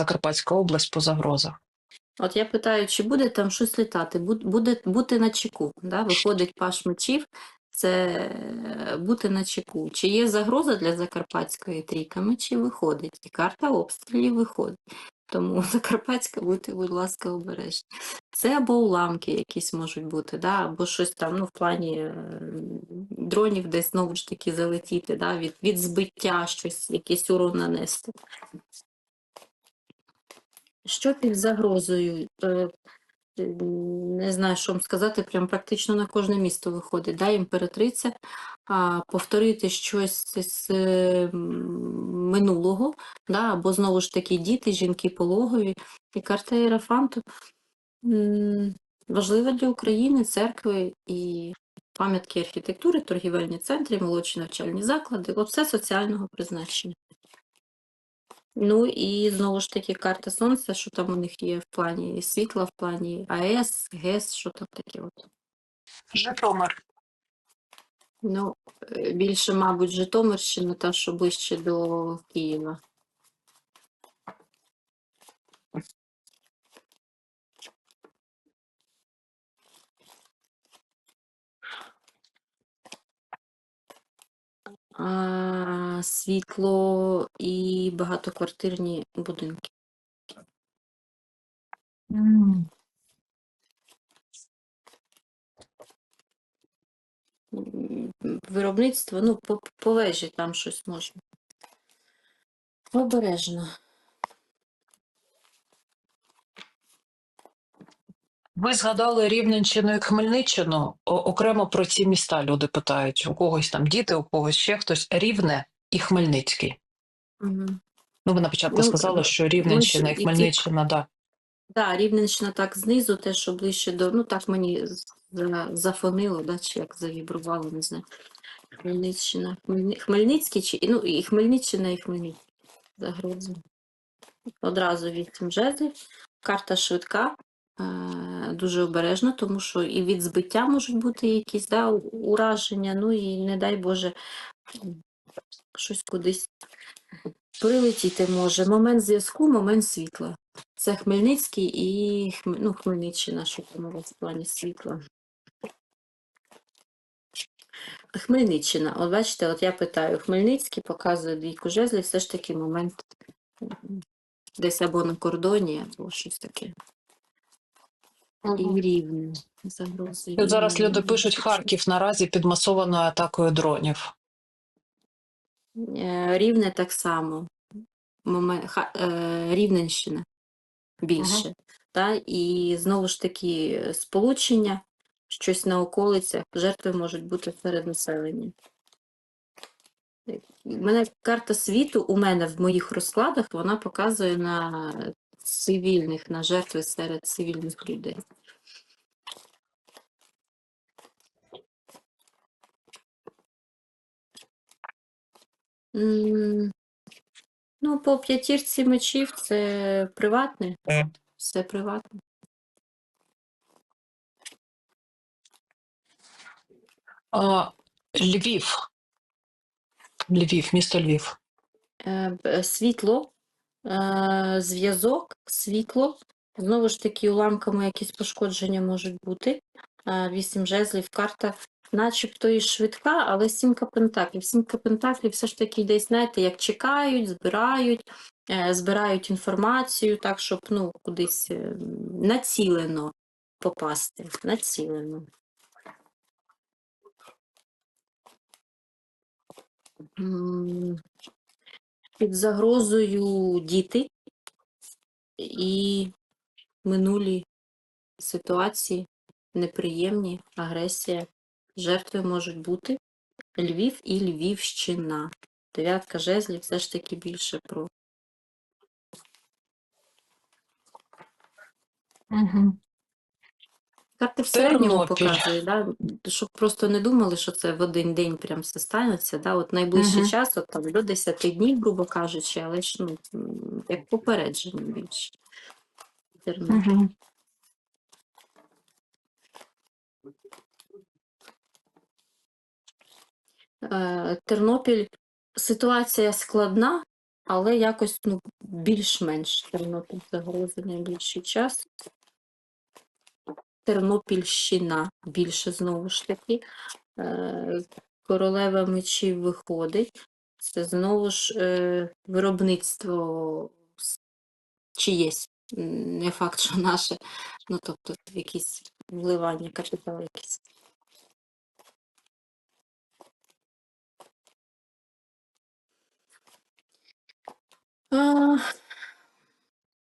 Закарпатська область по загрозах. От я питаю, чи буде там щось літати, буде бути на чеку. Да? Виходить паш мечів, це е, бути на чеку. Чи є загроза для Закарпатської трійка мечів виходить, і карта обстрілів виходить. Тому Закарпатська, будьте, будь ласка, обережні. Це або уламки якісь можуть бути, да? або щось там ну, в плані е, дронів десь знову ж таки залетіти, да? від, від збиття щось, якийсь урон нанести. Що під загрозою? Е, е, Не знаю, що вам сказати, прям практично на кожне місто виходить. Да, імператриця, а, повторити щось з е, минулого, да, або знову ж таки діти, жінки пологові. І карта Єрафанту важлива для України, церкви і пам'ятки архітектури, торгівельні центри, молодші навчальні заклади, все соціального призначення. Ну і знову ж таки карта Сонця, що там у них є в плані світла, в плані АЕС, ГЕС, що там таке. От. Житомир. Ну, е, більше, мабуть, Житомирщина, та що ближче до Києва. А, світло і багатоквартирні будинки. Виробництво, ну, по, по вежі там щось можна. Обережно. Ви згадали Рівненщину і Хмельниччину. О- окремо про ці міста люди питають. У когось там діти, у когось ще хтось. Рівне і Хмельницький. Мгм. Ну, ви на початку Ну, сказали, що Рівненщина і і ті- Хмельниччина, да. Рівненщина так знизу, те, що ближче до. Ну, так мені зафонило, да, чи як завібрувало, не знаю. Хмельниччина. Хмельни... Хмельницький, чи... ну, і Хмельниччина, і Хмельницький. Загроза. Одразу вісім жезлів. Карта швидка, е, дуже обережна, тому що і від збиття можуть бути якісь да, ураження, ну і не дай Боже, щось кудись прилетіти може. Момент зв'язку, момент світла. Це Хмельницький і ну, Хмельниччина, що там в плані світла. Хмельниччина. От бачите, от я питаю, Хмельницький показує двійку жезлів, все ж таки момент десь або на кордоні, або щось таке. І рівне загрози. Зараз люди пишуть. Харків наразі під масованою атакою дронів. Е, Рівне так само. Е, Рівненщина більше. Та? І знову ж таки е, сполучення, щось на околицях, жертви можуть бути серед населення. У мене карта світу у мене в моїх розкладах вона показує на цивільних, на жертви серед цивільних людей. М, Ну, по п'ятірці мечів це приватне, все приватне. А, Львів. Львів, місто Львів. Е, б- Світло, е, зв'язок, світло. Знову ж таки, уламками якісь пошкодження можуть бути. Е, Вісім жезлів, карта начебто і швидка, але сімка пентаклів. Сімка пентаклів все ж таки десь, знаєте, як чекають, збирають, е, збирають інформацію так, щоб ну, кудись е, націлено попасти. Націлено. Під загрозою діти і минулі ситуації, неприємні, агресія. Жертви можуть бути Львів і Львівщина. Дев'ятка жезлів все ж таки більше про. Угу. Карти в середньому Тернопіль. показують, да? щоб просто не думали, що це в один день прям все станеться. Да? От найближчий Мгм. час, от там до 10 днів, грубо кажучи, але ж ну, як попередження більше. Тернопіль. Угу. Е, Тернопіль ситуація складна, але якось ну, більш-менш Тернопіль загрози найближчий час. Тернопільщина більше знову ж таки. Е, Королева мечів виходить. Це знову ж е, виробництво чиєсь, не факт, що наше, ну тобто якісь вливання капіталу якісь.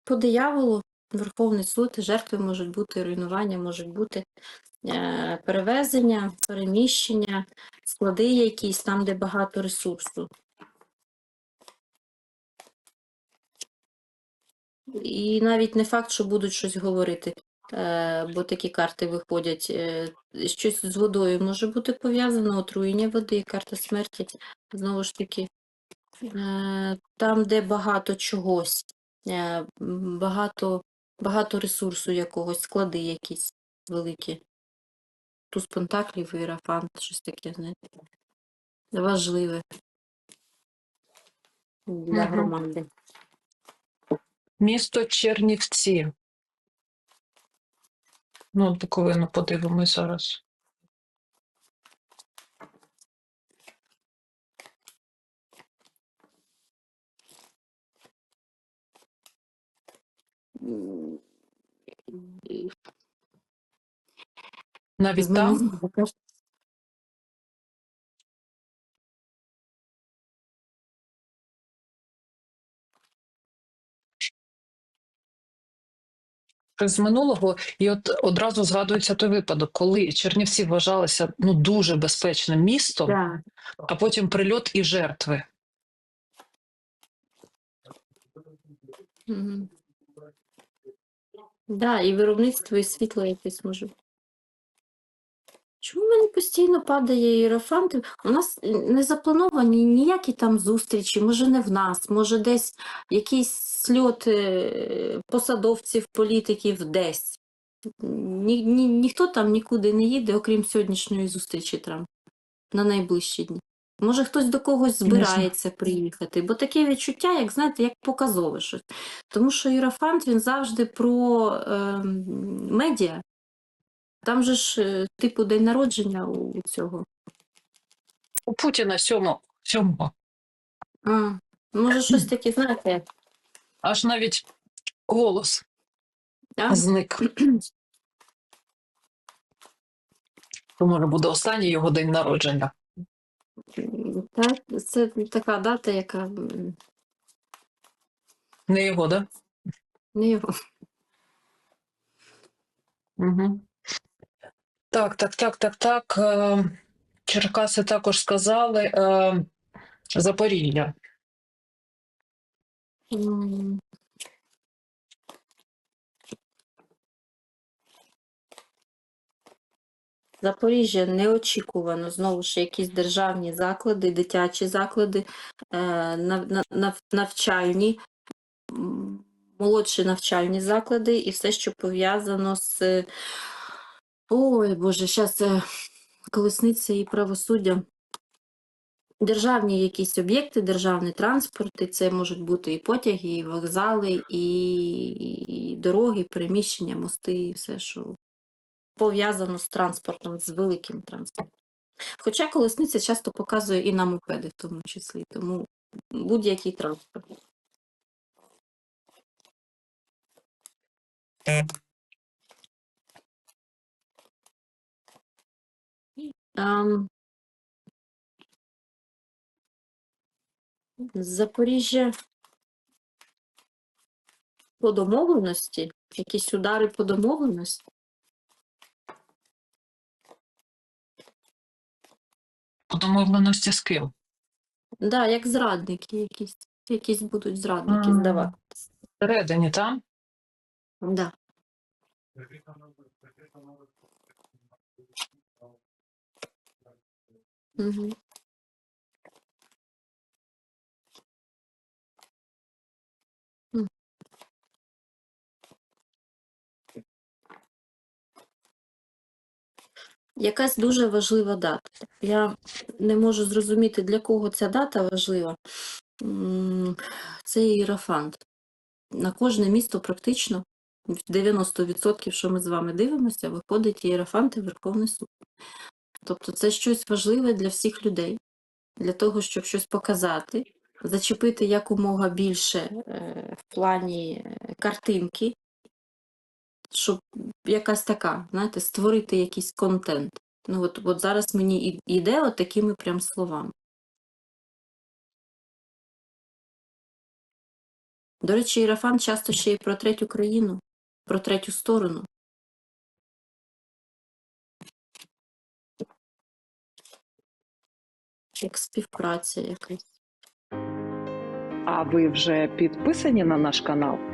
По дияволу Верховний суд, жертви можуть бути, руйнування можуть бути, е, перевезення, переміщення, склади якісь там, де багато ресурсу. І навіть не факт, що будуть щось говорити, е, бо такі карти виходять. е, Щось з водою може бути пов'язано, отруєння води, карта смерті. Знову ж таки, там, де багато чогось, е, багато, багато ресурсу якогось, склади якісь великі. Туз пентаклів, іерафант, щось таке, знаєте. Важливе для громади. Місто Чернівці. Ну, Буковину подивимось зараз. Навіть там з минулого, і от одразу згадується той випадок, коли Чернівці вважалися ну дуже безпечним містом, Да. а потім прильот і жертви. Мгм. Да, і виробництво, і світло якесь може. Чому в мене постійно падає іерофанти? У нас е, не заплановані ніякі там зустрічі, може не в нас, може десь якісь сльоти е, посадовців, політиків десь. Ні, ні, ніхто там нікуди не їде, окрім сьогоднішньої зустрічі там на найближчі дні. Може, хтось до когось збирається приїхати, бо таке відчуття, як знаєте, як показове щось. Тому що Єрофант він завжди про ем, медіа. Там же ж, е, типу, день народження у цього. У Путіна сьомого, сьомого. А, може, щось таке, знаєте, Аж навіть голос да? зник. То може буде останній його день народження. Так, це така дата, яка Не його, да? не його. Угу. Так, так, так, так, так. Е, Черкаси також сказали. Е, Запоріжжя. Неочікувано знову ж якісь державні заклади, дитячі заклади, е, нав- на- нав- навчальні, молодші навчальні заклади і все, що пов'язано з. Ой, Боже, зараз колесниця і правосуддя. Державні якісь об'єкти, державний транспорт, і це можуть бути і потяги, і вокзали, і, і дороги, переміщення, мости, і все, що пов'язано з транспортом, з великим транспортом. Хоча колесниця часто показує і на мопеди, в тому числі, тому будь-який транспорт. Ам, Запоріжжя по домовленості, якісь удари по домовленості. По домовленості з ким? Да, як зрадники якісь. Якісь будуть зрадники А. здавати. Всередині там? Да. Угу. Якась дуже важлива дата. Я не можу зрозуміти, для кого ця дата важлива. Це іерофант. На кожне місто практично в 90%, що ми з вами дивимося, виходить іерофант і Верховний суд. Тобто це щось важливе для всіх людей, для того, щоб щось показати, зачепити якомога більше е, в плані е, картинки, щоб якась така, знаєте, створити якийсь контент. Ну от, от зараз мені іде от такими прям словами. До речі, Ірафан часто ще й про третю країну, про третю сторону. Як співпраця якась. А ви вже підписані на наш канал?